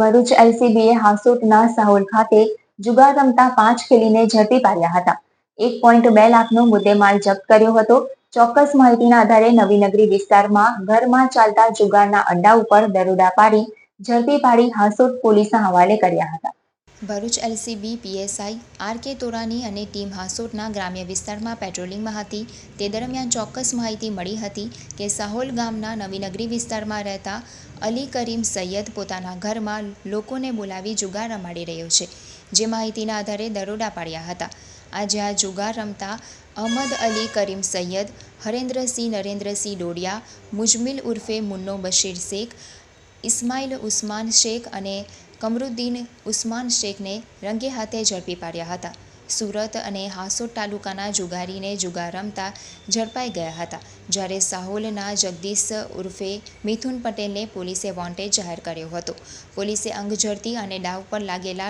ભરૂચ એલસીબીએ હાસોટના સાહોલ ખાતે જુગાર રમતા પાંચ ખેલીને ઝડપી પાડ્યા હતા. એક પોઈન્ટ બે લાખનો મુદ્દેમાલ જપ્ત કર્યો હતો. ચોક્કસ માહિતીના આધારે નવીનગરી વિસ્તારમાં ઘરમાં ચાલતા જુગારના અડ્ડા ઉપર દરોડા પાડી ઝડપી પાડી હાસોટ પોલીસના હવાલે કર્યા હતા. Bharuch LCB, PSI, R K તોરાની અને ટીમ હાસોટના ગ્રામ્ય વિસ્તારમાં પેટ્રોલિંગમાં હતી. તે દરમિયાન ચોક્કસ માહિતી મળી હતી કે સાહોલ ગામના નવીનગરી વિસ્તારમાં રહેતા અલી કરીમ સૈયદ પોતાના ઘરમાં લોકોને બોલાવી જુગાર રમાડી રહ્યો છે. જે માહિતીના આધારે દરોડા પાડ્યા હતા. આજે આ જુગાર રમતા અહમદ અલી કરીમ સૈયદ, હરેન્દ્રસિંહ નરેન્દ્રસિંહ ડોડિયા, મુજમિલ ઉર્ફે મુન્નો બશીર શેખ, ઇસ્માઇલ ઉસ્માન શેખ અને કમરુદ્દીન ઉસ્માન શેખને રંગે હાથે ઝડપી પાડ્યા હતા. સુરત અને હાસોટ તાલુકાના જુગારીને જુગાર રમતા ઝડપાઈ ગયા હતા. જ્યારે સાહોલના જગદીશ ઉર્ફે મિથુન પટેલને પોલીસે વોન્ટેજ જાહેર કર્યો હતો. પોલીસે અંગ ઝડતી અને ડાવ પર લાગેલા